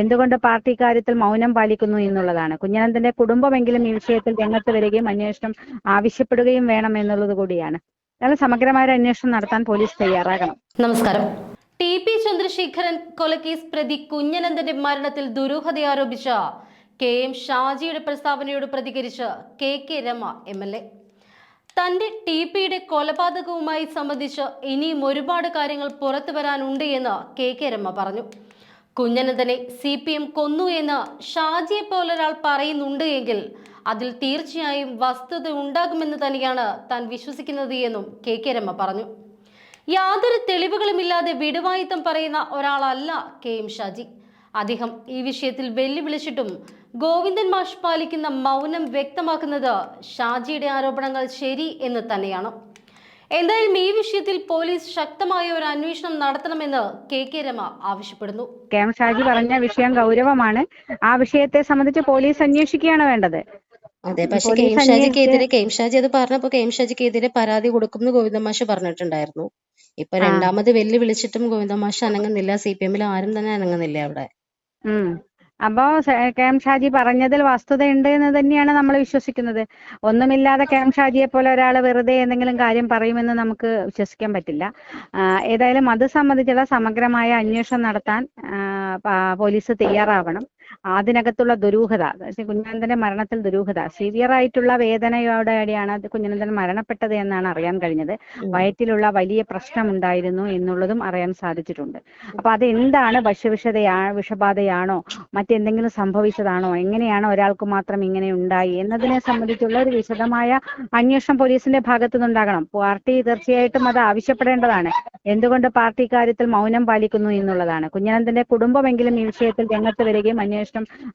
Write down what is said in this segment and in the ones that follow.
എന്തുകൊണ്ട് പാർട്ടി കാര്യത്തിൽ മൗനം പാലിക്കുന്നു എന്നുള്ളതാണ്. കുഞ്ഞനന്തന്റെ കുടുംബമെങ്കിലും ഈ വിഷയത്തിൽ രംഗത്ത് വരികയും അന്വേഷണം ആവശ്യപ്പെടുകയും വേണം എന്നുള്ളത് കൂടിയാണ്. എന്നാൽ സമഗ്രമായ അന്വേഷണം നടത്താൻ പോലീസ് തയ്യാറാകണം. നമസ്കാരം. ടി പി ചന്ദ്രശേഖരൻ കൊലക്കേസ് പ്രതി കുഞ്ഞനന്ദന്റെ മരണത്തിൽ ദുരൂഹത ആരോപിച്ച കെ എം ഷാജിയുടെ പ്രസ്താവനയോട് പ്രതികരിച്ച് K K Rema M L A. തന്റെ ടി പിയുടെ കൊലപാതകവുമായി സംബന്ധിച്ച് ഇനിയും ഒരുപാട് കാര്യങ്ങൾ പുറത്തു വരാനുണ്ട് എന്ന് കെ കെ രമ പറഞ്ഞു. കുഞ്ഞനന്ദനെ സി പി എം കൊന്നു എന്ന് ഷാജിയെ പോലൊരാൾ പറയുന്നുണ്ട് എങ്കിൽ അതിൽ തീർച്ചയായും വസ്തുത ഉണ്ടാകുമെന്ന് തന്നെയാണ് താൻ വിശ്വസിക്കുന്നത് എന്നും കെ കെ രമ പറഞ്ഞു. യാതൊരു തെളിവുകളുമില്ലാതെ വിടുവായുത്തം പറയുന്ന ഒരാളല്ല കെ എം ഷാജി. അദ്ദേഹം ഈ വിഷയത്തിൽ വെല്ലുവിളിച്ചിട്ടും ഗോവിന്ദൻ മാഷ് പാലിക്കുന്ന മൗനം വ്യക്തമാക്കുന്നത് ഷാജിയുടെ ആരോപണങ്ങൾ ശരി എന്ന് തന്നെയാണ്. എന്തായാലും ഈ വിഷയത്തിൽ പോലീസ് ശക്തമായ ഒരു അന്വേഷണം നടത്തണമെന്ന് കെ കെ രമ ആവശ്യപ്പെടുന്നു. കെ എം ഷാജി പറഞ്ഞ വിഷയം ഗൗരവമാണ്. ആ വിഷയത്തെ സംബന്ധിച്ച് പോലീസ് അന്വേഷിക്കുകയാണ് വേണ്ടത്. അതെ പക്ഷെ കെ എം ഷാജിക്കെതിരെ കെ എം ഷാജി അത് പറഞ്ഞപ്പോ കെ എം ഷാജിക്കെതിരെ പരാതി കൊടുക്കും കൊടുക്കുമെന്ന് ഗോവിന്ദമാഷ് പറഞ്ഞിട്ടുണ്ടായിരുന്നു. ഇപ്പൊ. രണ്ടാമത് വെല്ലു വിളിച്ചിട്ടും ഗോവിന്ദമാഷ് അനങ്ങുന്നില്ല സി പി എമ്മിൽ ആരും തന്നെ അനങ്ങുന്നില്ല അവിടെ. അപ്പോ കെ എം ഷാജി പറഞ്ഞതിൽ വസ്തുതയുണ്ട് എന്ന് തന്നെയാണ് നമ്മൾ വിശ്വസിക്കുന്നത്. ഒന്നുമില്ലാതെ കെ എം ഷാജിയെ പോലെ ഒരാൾ വെറുതെ എന്തെങ്കിലും കാര്യം പറയുമെന്ന് നമുക്ക് വിശ്വസിക്കാൻ പറ്റില്ല. ഏതായാലും അത് സംബന്ധിച്ചുള്ള സമഗ്രമായ അന്വേഷണം നടത്താൻ പോലീസ് തയ്യാറാവണം. അതിനകത്തുള്ള ദുരൂഹത കുഞ്ഞനന്തന്റെ മരണത്തിൽ ദുരൂഹത സിവിയർ ആയിട്ടുള്ള വേദനയോടെയാണ് അത് കുഞ്ഞനന്തൻ മരണപ്പെട്ടത് എന്നാണ് അറിയാൻ കഴിഞ്ഞത്. വയറ്റിലുള്ള വലിയ പ്രശ്നമുണ്ടായിരുന്നു എന്നുള്ളതും അറിയാൻ സാധിച്ചിട്ടുണ്ട്. അപ്പൊ അത് എന്താണ് ഭക്ഷ്യവിഷതയാ വിഷബാധയാണോ മറ്റെന്തെങ്കിലും സംഭവിച്ചതാണോ എങ്ങനെയാണ് ഒരാൾക്ക് മാത്രം ഇങ്ങനെ ഉണ്ടായി എന്നതിനെ സംബന്ധിച്ചുള്ള ഒരു വിശദമായ അന്വേഷണം പോലീസിന്റെ ഭാഗത്തു നിന്നുണ്ടാകണം പാർട്ടി തീർച്ചയായിട്ടും അത് ആവശ്യപ്പെടേണ്ടതാണ്. എന്തുകൊണ്ട് പാർട്ടി കാര്യത്തിൽ മൗനം പാലിക്കുന്നു എന്നുള്ളതാണ്. കുഞ്ഞനന്തന്റെ കുടുംബമെങ്കിലും ഈ വിഷയത്തിൽ രംഗത്ത് വരികയും അന്വേഷണം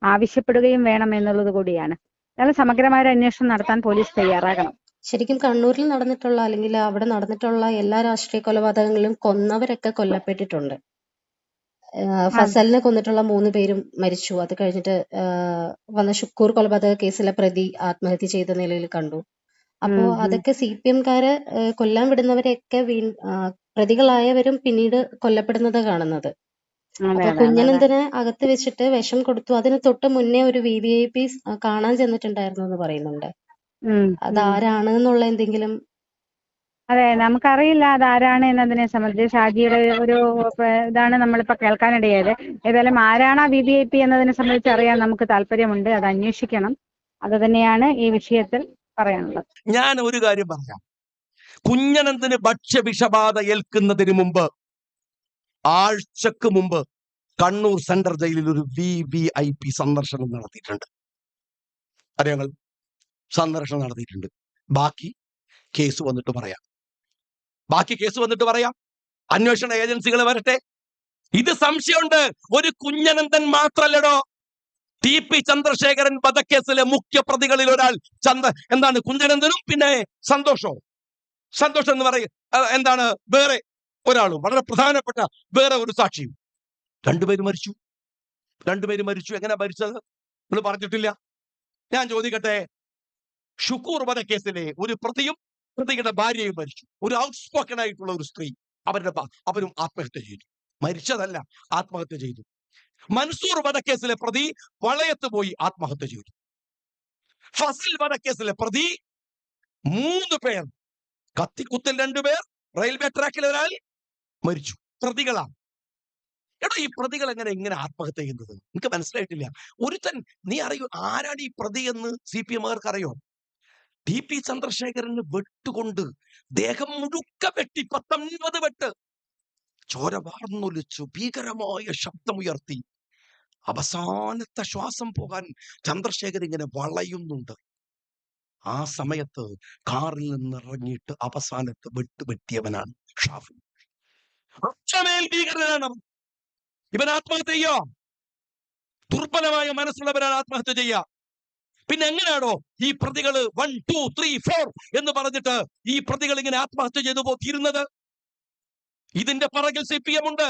ആവശ്യപ്പെടുകയും വേണം എന്നുള്ളത് കൂടിയാണ്. നല്ല സമഗ്രമായ ഒരു അന്വേഷണം നടത്താൻ പോലീസ് തയ്യാറാകണം. ശരിക്കും കണ്ണൂരിൽ നടന്നിട്ടുള്ള അല്ലെങ്കിൽ അവിടെ നടന്നിട്ടുള്ള എല്ലാ രാഷ്ട്രീയ കൊലപാതകങ്ങളിലും കൊന്നവരൊക്കെ കൊല്ലപ്പെട്ടിട്ടുണ്ട്. ഫസലിനെ കൊന്നിട്ടുള്ള മൂന്ന് പേരും മരിച്ചു. അത് കഴിഞ്ഞിട്ട് വന്ന ഷുക്കൂർ കൊലപാതക കേസിലെ പ്രതി ആത്മഹത്യ ചെയ്ത നിലയിൽ കണ്ടു. അപ്പോ. അതൊക്കെ സി പി എംകാര് കൊല്ലാൻ വിടുന്നവരെയൊക്കെ വീ പ്രതികളായവരും പിന്നീട് കൊല്ലപ്പെടുന്നത് കാണുന്നത്. അപ്പൊ കുഞ്ഞിനെന്തിനെ അകത്ത് വെച്ചിട്ട് വിഷം കൊടുത്തു. അതിന് തൊട്ട് മുന്നേ ഒരു വി വി ഐ പി കാണാൻ ചെന്നിട്ടുണ്ടായിരുന്നു എന്ന് പറയുന്നുണ്ട്. അതാരാണ്. എന്നുള്ള എന്തെങ്കിലും? അതെ നമുക്കറിയില്ല അതാരാണ് എന്നതിനെ സംബന്ധിച്ച്. ഷാജിയുടെ ഒരു ഇതാണ് നമ്മളിപ്പോ കേൾക്കാനിടയായത്. ഏതായാലും ആരാണ് ആ വി വി ഐ പി എന്നതിനെ സംബന്ധിച്ച് അറിയാൻ നമുക്ക് താല്പര്യമുണ്ട്. അത് അന്വേഷിക്കണം. അത് തന്നെയാണ് ഈ വിഷയത്തിൽ പറയാനുള്ളത്. ഞാൻ ഒരു കാര്യം പറയാം. കുഞ്ഞനന്തിന് ഭക്ഷ്യവിഷബാധ ഏൽക്കുന്നതിന് മുമ്പ് ആഴ്ചക്ക് മുമ്പ് കണ്ണൂർ സെൻട്രൽ ജയിലിൽ ഒരു വി വി ഐ പി സന്ദർശനം നടത്തിയിട്ടുണ്ട്. അറിയങ്ങൾ സന്ദർശനം നടത്തിയിട്ടുണ്ട്. ബാക്കി കേസ് വന്നിട്ട് പറയാം. ബാക്കി കേസ് വന്നിട്ട് പറയാം. അന്വേഷണ ഏജൻസികൾ വരട്ടെ. ഇത് സംശയമുണ്ട്. ഒരു കുഞ്ഞനന്ദൻ മാത്രല്ലടോ. ടി പി ചന്ദ്രശേഖരൻ വധക്കേസിലെ മുഖ്യ പ്രതികളിൽ ഒരാൾ ചന്ദ്ര എന്താണ് കുഞ്ഞനന്ദനും പിന്നെ സന്തോഷവും. സന്തോഷം എന്ന് പറയും എന്താണ് വേറെ ഒരാളും വളരെ പ്രധാനപ്പെട്ട വേറെ ഒരു സാക്ഷിയും. രണ്ടുപേര് മരിച്ചു. രണ്ടുപേര് മരിച്ചു. എങ്ങനെ മരിച്ചത്? നിങ്ങൾ പറഞ്ഞിട്ടില്ല. ഞാൻ ചോദിക്കട്ടെ? ഷുക്കൂർ വധക്കേസിലെ ഒരു പ്രതിയും പ്രതിയുടെ ഭാര്യയും മരിച്ചു. ഒരു ഔട്ട്സ്പോക്കൺ ആയിട്ടുള്ള ഒരു സ്ത്രീ അവരുടെ അവരും ആത്മഹത്യ ചെയ്തു. മരിച്ചതല്ല ആത്മഹത്യ ചെയ്തു. മൻസൂർ വധക്കേസിലെ പ്രതി വളയത്ത് പോയി ആത്മഹത്യ ചെയ്തു. ഫസിൽ വധക്കേസിലെ പ്രതി മൂന്ന് പേർ കത്തിക്കുത്തിൽ രണ്ടുപേർ റെയിൽവേ ട്രാക്കിൽ ഒരാൾ മരിച്ചു. പ്രതികളാണ്. എടോ ഈ പ്രതികൾ എങ്ങനെ എങ്ങനെ ആത്മഹത്യ ചെയ്യുന്നത്? എനിക്ക് മനസ്സിലായിട്ടില്ല. ഒരുത്തൻ നീ അറിയൂ ആരാണ് ഈ പ്രതി എന്ന് സി പി എമ്മുകാർക്ക് അറിയോ? ടി പി ചന്ദ്രശേഖരന് വെട്ടുകൊണ്ട് ദേഹം മുഴുക്ക വെട്ടി പത്തൊൻപത് വെട്ട് ചോര വാർന്നൊലിച്ചു ഭീകരമായ ശബ്ദമുയർത്തി. അവസാനത്തെ ശ്വാസം പോകാൻ ചന്ദ്രശേഖർ ഇങ്ങനെ വളയുന്നുണ്ട്. ആ സമയത്ത് കാറിൽ നിന്നിറങ്ങിയിട്ട് അവസാനത്ത് വെട്ട് വെട്ടിയവനാണ് ഷാഫി. ഭീകരനാണ്. ഇവൻ ആത്മഹത്യ ചെയ്യോ? ദുർബലമായ മനസ്സുള്ളവരാണ് ആത്മഹത്യ ചെയ്യുക. പിന്നെ എങ്ങനെയാണോ ഈ പ്രതികൾ വൺ ടു ത്രീ ഫോർ എന്ന് പറഞ്ഞിട്ട് ഈ പ്രതികൾ ഇങ്ങനെ ആത്മഹത്യ ചെയ്തു പോ ഇതിന്റെ പറകിൽ സി പി എം ഉണ്ട്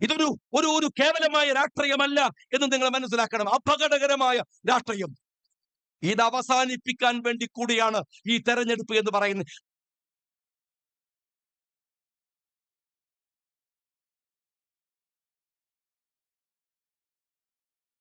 ഇതൊരു ഒരു ഒരു കേവലമായ രാഷ്ട്രീയമല്ല എന്ന് നിങ്ങൾ മനസ്സിലാക്കണം. അപകടകരമായ രാഷ്ട്രീയം. ഇത് അവസാനിപ്പിക്കാൻ വേണ്ടി കൂടിയാണ് ഈ തെരഞ്ഞെടുപ്പ് എന്ന് പറയുന്നത്.